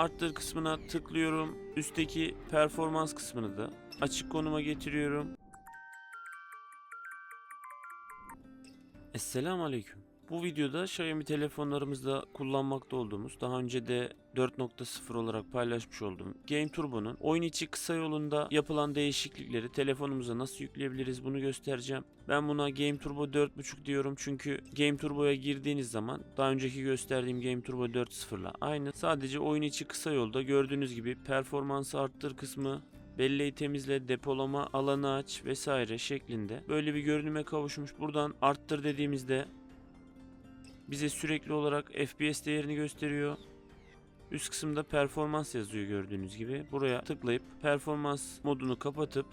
Arttır kısmına tıklıyorum. Üstteki performans kısmını da açık konuma getiriyorum. Esselamu Aleyküm. Bu videoda Xiaomi telefonlarımızda kullanmakta olduğumuz, daha önce de 4.0 olarak paylaşmış olduğum Game Turbo'nun oyun içi kısa yolunda yapılan değişiklikleri telefonumuza nasıl yükleyebiliriz bunu göstereceğim. Ben buna Game Turbo 4.5 diyorum çünkü Game Turbo'ya girdiğiniz zaman daha önceki gösterdiğim Game Turbo 4.0 ile aynı. Sadece oyun içi kısa yolda gördüğünüz gibi performansı arttır kısmı belleği temizle, depolama alanı aç vesaire şeklinde böyle bir görünüme kavuşmuş. Buradan arttır dediğimizde bize sürekli olarak FPS değerini gösteriyor. Üst kısımda performans yazıyor gördüğünüz gibi. Buraya tıklayıp performans modunu kapatıp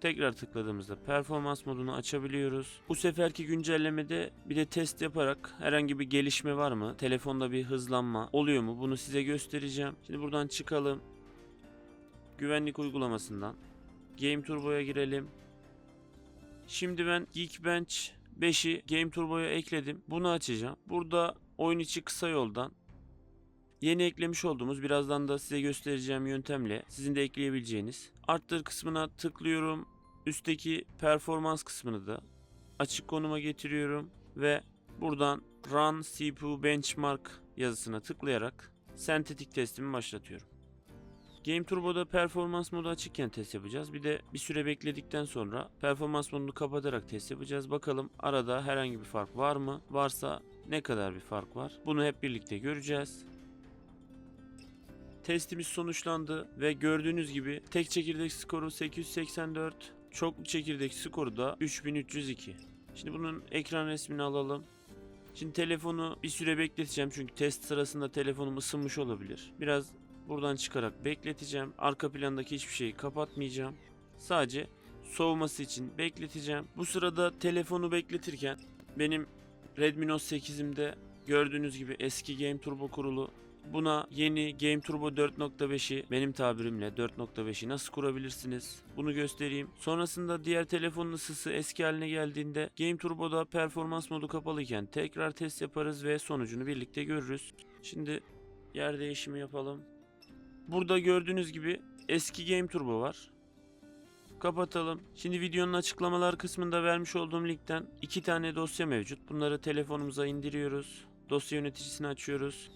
tekrar tıkladığımızda performans modunu açabiliyoruz. Bu seferki güncellemede bir de test yaparak herhangi bir gelişme var mı? Telefonda bir hızlanma oluyor mu? Bunu size göstereceğim. Şimdi buradan çıkalım. Güvenlik uygulamasından Game Turbo'ya girelim. Şimdi ben Geekbench 5'i Game Turbo'ya ekledim. Bunu açacağım. Burada oyun içi kısa yoldan yeni eklemiş olduğumuz birazdan da size göstereceğim yöntemle sizin de ekleyebileceğiniz arttır kısmına tıklıyorum. Üstteki performans kısmını da açık konuma getiriyorum ve buradan Run CPU Benchmark yazısına tıklayarak sentetik testimi başlatıyorum. Game Turbo'da performans modu açıkken test yapacağız. Bir de bir süre bekledikten sonra performans modunu kapatarak test yapacağız. Bakalım arada herhangi bir fark var mı? Varsa ne kadar bir fark var? Bunu hep birlikte göreceğiz. Testimiz sonuçlandı ve gördüğünüz gibi tek çekirdek skoru 884, çoklu çekirdek skoru da 3302. Şimdi bunun ekran resmini alalım. Şimdi telefonu bir süre bekleteceğim çünkü test sırasında telefonum ısınmış olabilir. Biraz Buradan çıkarak bekleteceğim. Arka plandaki hiçbir şeyi kapatmayacağım. Sadece soğuması için bekleteceğim. Bu sırada telefonu bekletirken benim Redmi Note 8'imde gördüğünüz gibi eski Game Turbo kurulu. Buna yeni Game Turbo 4.5'i benim tabirimle 4.5'i nasıl kurabilirsiniz? Bunu göstereyim. Sonrasında diğer telefonun ısısı eski haline geldiğinde Game Turbo'da performans modu kapalıyken tekrar test yaparız ve sonucunu birlikte görürüz. Şimdi yer değişimi yapalım. Burada gördüğünüz gibi eski Game Turbo var. Kapatalım. Şimdi videonun açıklamalar kısmında vermiş olduğum linkten iki tane dosya mevcut. Bunları telefonumuza indiriyoruz. Dosya yöneticisini açıyoruz.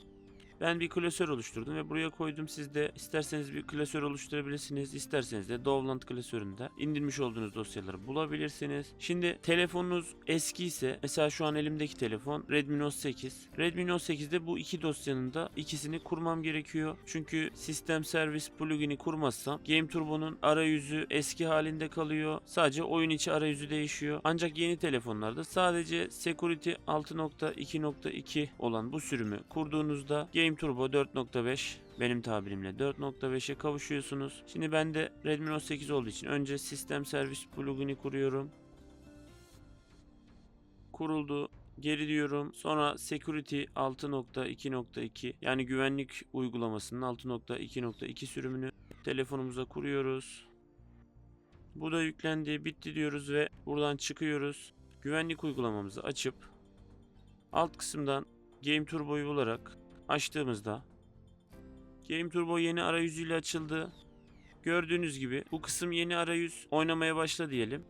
Ben bir klasör oluşturdum ve buraya koydum. Siz de isterseniz bir klasör oluşturabilirsiniz. isterseniz de Dovland klasöründe indirmiş olduğunuz dosyaları bulabilirsiniz. Şimdi telefonunuz eski ise mesela şu an elimdeki telefon Redmi Note 8. Redmi Note 8'de bu iki dosyanın da ikisini kurmam gerekiyor. Çünkü sistem servis plugin'i kurmazsam Game Turbo'nun arayüzü eski halinde kalıyor. Sadece oyun içi arayüzü değişiyor. Ancak yeni telefonlarda sadece Security 6.2.2 olan bu sürümü kurduğunuzda Game Turbo 4.5 benim tabirimle 4.5'e kavuşuyorsunuz. Şimdi ben de Redmi Note 8 olduğu için önce sistem servis plugin'i kuruyorum. Kuruldu. Geri diyorum. Sonra Security 6.2.2 yani güvenlik uygulamasının 6.2.2 sürümünü telefonumuza kuruyoruz. Bu da yüklendi. Bitti diyoruz ve buradan çıkıyoruz. Güvenlik uygulamamızı açıp alt kısımdan Game Turbo'yu bularak açtığımızda Game Turbo yeni arayüzüyle açıldı. Gördüğünüz gibi bu kısım yeni arayüz oynamaya başla diyelim.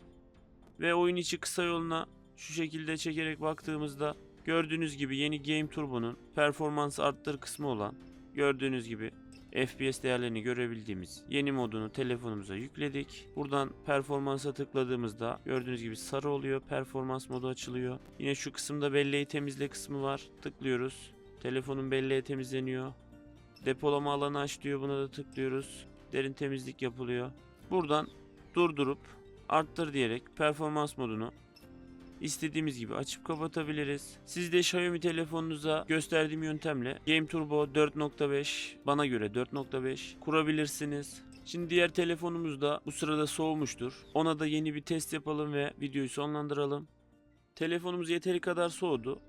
Ve oyun içi kısa yoluna şu şekilde çekerek baktığımızda gördüğünüz gibi yeni Game Turbo'nun performans arttır kısmı olan gördüğünüz gibi FPS değerlerini görebildiğimiz yeni modunu telefonumuza yükledik. Buradan performansa tıkladığımızda gördüğünüz gibi sarı oluyor. Performans modu açılıyor. Yine şu kısımda belleği temizle kısmı var. Tıklıyoruz. Telefonun belleği temizleniyor. Depolama alanı aç diyor. Buna da tıklıyoruz. Derin temizlik yapılıyor. Buradan durdurup arttır diyerek performans modunu istediğimiz gibi açıp kapatabiliriz. Siz de Xiaomi telefonunuza gösterdiğim yöntemle Game Turbo 4.5 bana göre 4.5 kurabilirsiniz. Şimdi diğer telefonumuz da bu sırada soğumuştur. Ona da yeni bir test yapalım ve videoyu sonlandıralım. Telefonumuz yeteri kadar soğudu.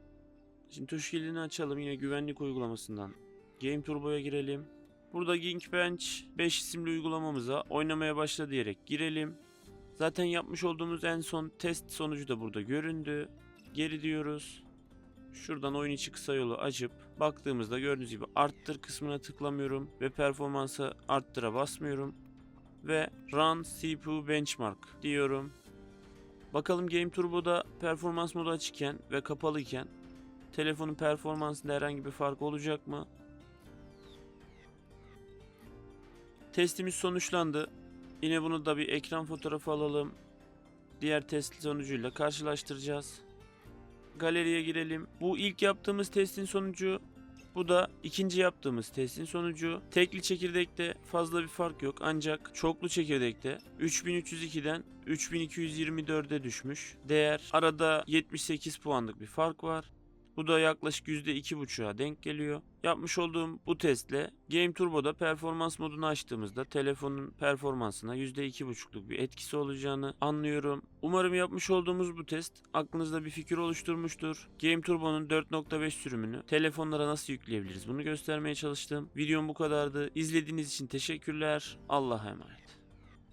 Şimdi tuş kilidini açalım yine güvenlik uygulamasından. Game Turbo'ya girelim. Burada Geekbench 5 isimli uygulamamıza oynamaya başla diyerek girelim. Zaten yapmış olduğumuz en son test sonucu da burada göründü. Geri diyoruz. Şuradan oyun içi kısa yolu açıp baktığımızda gördüğünüz gibi arttır kısmına tıklamıyorum ve performansa arttıra basmıyorum ve Run CPU Benchmark diyorum. Bakalım Game Turbo'da performans modu açıkken ve kapalıyken telefonun performansında herhangi bir fark olacak mı? Testimiz sonuçlandı. Yine bunu da bir ekran fotoğrafı alalım. Diğer test sonucuyla karşılaştıracağız. Galeriye girelim. Bu ilk yaptığımız testin sonucu. Bu da ikinci yaptığımız testin sonucu. Tekli çekirdekte fazla bir fark yok ancak çoklu çekirdekte 3302'den 3224'e düşmüş. Değer arada 78 puanlık bir fark var. Bu da yaklaşık %2.5'a denk geliyor. Yapmış olduğum bu testle Game Turbo'da performans modunu açtığımızda telefonun performansına %2.5'luk bir etkisi olacağını anlıyorum. Umarım yapmış olduğumuz bu test aklınızda bir fikir oluşturmuştur. Game Turbo'nun 4.5 sürümünü telefonlara nasıl yükleyebiliriz bunu göstermeye çalıştım. Videom bu kadardı. İzlediğiniz için teşekkürler. Allah'a emanet.